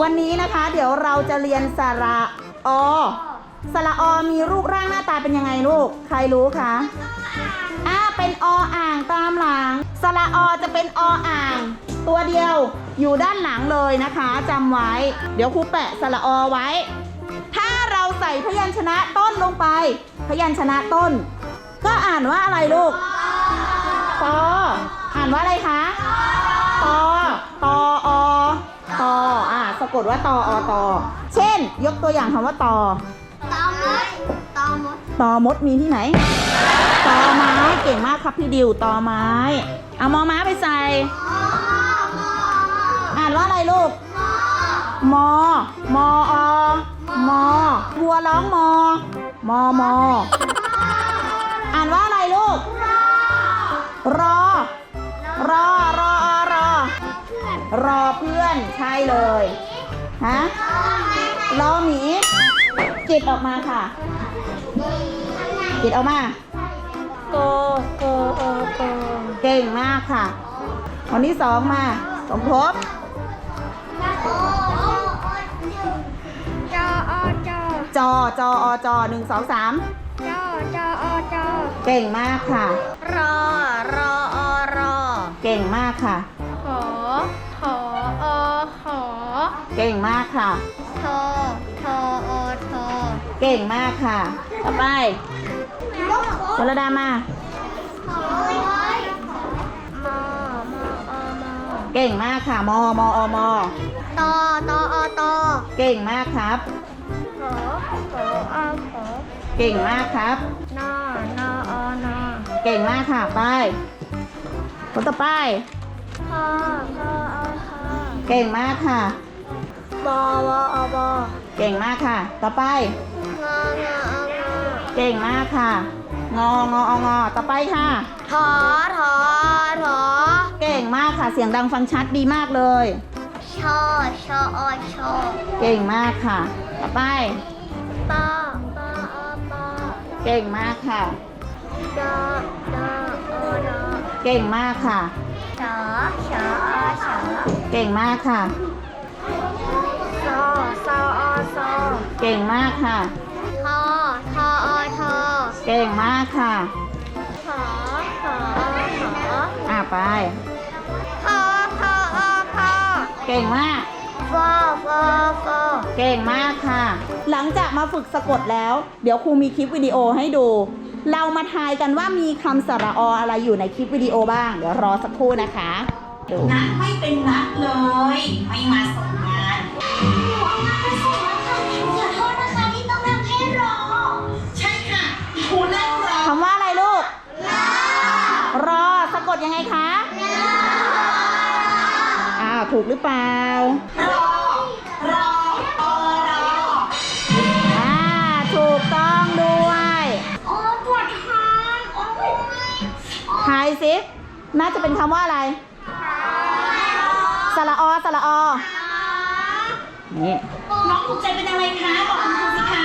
วันนี้นะคะ เดี๋ยวเราจะเรียนสระอสระอมีรูปร่างหน้าตาเป็นยังไงลูก ใครรู้คะอ่าเป็นออ่างตามหลัง สระอจะเป็นออ่าง ตัวเดียวอยู่ด้านหลังเลยนะคะจำไว้ เดี๋ยวครูแปะสระอไว้ ถ้าเราใส่พยัญชนะต้นลงไป พยัญชนะต้น ก็อ่านว่าอะไรลูกปออ่านว่าอะไรคะะกดว่าตออตอเช่น ยกตัวอย่างคำว่าตอตอมดตอมดตอมดมีที่ไหนตอไม้เก่งมากครับพี่ดิวตอไม้ เอามอม้าไปใส่อ่านว่าอะไรลูกมอมออมอวัวร้องมอมอมออ่านว่าอะไรลูก รอ รอ รออรอ รอเพื่อน ใช่เลย ฮะรอหมีจิตออกมาค่ะ จิตออกมาโกโกโอโกเก่งมากค่ะคนที่สองมาสมภพจออจอจอจออจอหนึ่งสองสามจอจออจอเก่งมากค่ะ รอรออรอเก่งมากค่ะ เก่งมากค่ะโทโทโอโทเก่งมากค่ะ ต่อไปวรดามามอมออมอเก่งมากค่ะมอมออมอตอตออตอเก่งมากครับ ขอขออขอเก่งมากครับ นอนออนอเก่งมากค่ะไปคนต่อไปพอพออพอ เก่งมากค่ะ บอวออบอเก่งมากค่ะ ต่อไป งองอองอเก่งมากค่ะ งองอองอต่อไปค่ะ ถอถอถอเก่งมากค่ะ เสียงดังฟังชัดดีมากเลย ชอชออชอเก่งมากค่ะ ต่อไป ปอปออปอเก่งมากค่ะ ดอดอโอดอเก่งมากค่ะ ชอชออชอเก่งมากค่ะซอ ซออซอเก่งมากค่ะ ทอทออทอเก่งมากค่ะ ขอขอขออะไป พอพออพอเก่งมาก ฟอฟอฟอเก่งมากค่ะ หลังจากมาฝึกสะกดแล้ว เดี๋ยวครูมีคลิปวิดีโอให้ดู เรามาทายกันว่ามีคำสระออะไรอยู่ในคลิปวิดีโอบ้าง เดี๋ยวรอสักครู่นะคะ ดู นัดไม่เป็นนัดเลย ไม่มาส่งงาน ถูกหรือเปล่ารอรออรออ่าถูกต้องด้วยโอ้ปวดท้องโอ้ยทายสิน่าจะเป็นคำว่าอะไรสระอสระอนี่น้องถูกใจเป็นอะไรคะบอกคุณครูสิคะ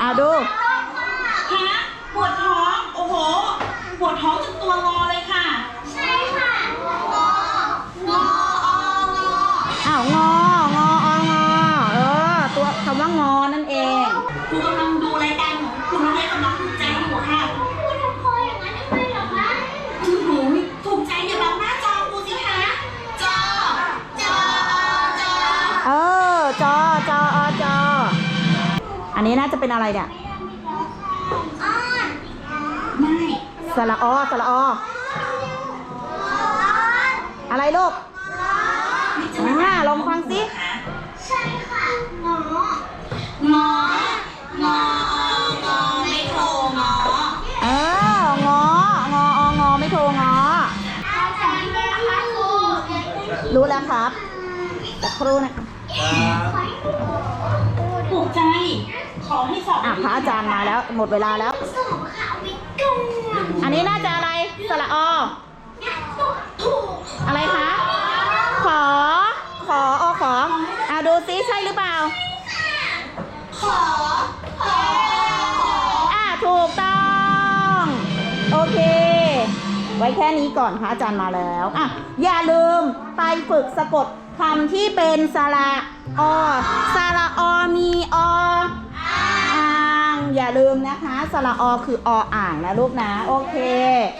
เอาดูฮะปวดท้องโอ้โหปวดท้องจนตัวงอเลยค่ะใช่ค่ะ นนี้น่าจะเป็นอะไรเนี่ยอ้อนไม่สระอสระออะไรลูกอ่าลองฟังสิใช่ค่ะหมองององอไม่โทรงอเอององอองอไม่โทรงออาจารย์ด้วยนะคะครูรู้แล้วครับสักครู่นะคะถูกใจ ขอให้สอบอะพระอาจารย์มาแล้วหมดเวลาแล้ว สอบค่ะวิทย์ก่อนอันนี้น่าจะอะไรสระอถูกอะไรคะ ขอ ขออขออะดูซิใช่หรือเปล่า ขอ ขอ อะถูกต้อง โอเค ไว้แค่นี้ก่อนพระอาจารย์มาแล้วอะอย่าลืมไปฝึกสะกดคำที่เป็นสระอสระอมีออ่าง อย่าลืมนะคะ สระอคือออ่างนะลูกนะ โอเค